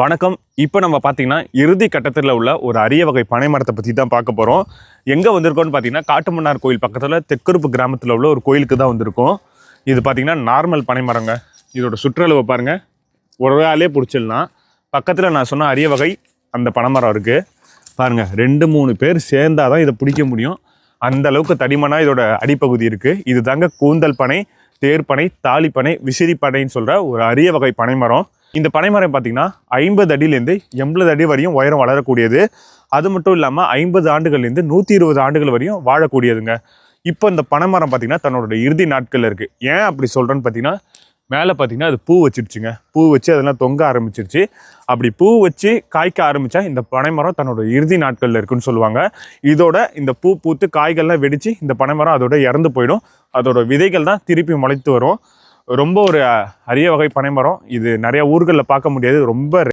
வணக்கம். இப்போ நம்ம பார்த்தீங்கன்னா இறுதி கட்டத்தில் உள்ள ஒரு அரிய வகை பனை மரத்தை பற்றி தான் பார்க்க போகிறோம் எங்கே வந்திருக்கோம்னு பார்த்தீங்கன்னா காட்டுமன்னார் கோயில் பக்கத்தில் தெற்குறுப்பு கிராமத்தில் உள்ள ஒரு கோயிலுக்கு தான் வந்திருக்கோம். இது பார்த்திங்கன்னா நார்மல் பனை மரங்க. இதோட சுற்றளவை பாருங்கள் ஒரு ஆளே பிடிச்சிடலாம். பக்கத்தில் நான் சொன்ன அரிய வகை அந்த பனைமரம் இருக்குது பாருங்கள் ரெண்டு மூணு பேர் சேர்ந்தாதான் தான் இதை பிடிக்க முடியும். அந்த அளவுக்கு தடிமனாக இதோட அடிப்பகுதி இருக்குது இது தாங்க கூந்தல் பனை தேர்ப்பனை தாலிப்பனை விசிறி பனைன்னு சொல்கிற ஒரு அரிய வகை பனைமரம் இந்த பனைமரம் பார்த்தீங்கன்னா ஐம்பது அடியிலேருந்து எண்பது அடி வரையும் உயரம் வளரக்கூடியது. அது மட்டும் இல்லாமல் ஐம்பது ஆண்டுகள்லேருந்து நூற்றி இருபது ஆண்டுகள் வரையும் வாழக்கூடியதுங்க. இப்போ இந்த பனைமரம் பார்த்தீங்கன்னா தன்னோட இறுதி நாட்களில் இருக்குது ஏன் அப்படி சொல்கிறேன்னு பார்த்தீங்கன்னா மேலே பார்த்தீங்கன்னா அது பூ வச்சிருச்சுங்க. பூ வச்சு அதெல்லாம் தொங்க ஆரம்பிச்சிருச்சு. அப்படி பூ வச்சு காய்க்க ஆரம்பித்தா இந்த பனைமரம் தன்னோட இறுதி நாட்களில் இருக்குன்னு சொல்லுவாங்க. இதோட இந்த பூ பூத்து காய்கள்லாம் வெடித்து இந்த பனைமரம் அதோட இறந்து போயிடும். அதோட விதைகள் தான் திருப்பி முளைத்து வரும். ரொம்ப ஒரு அரிய வகை பனைமரம். இது நிறைய ஊர்களில் பார்க்க முடியாது. ரொம்ப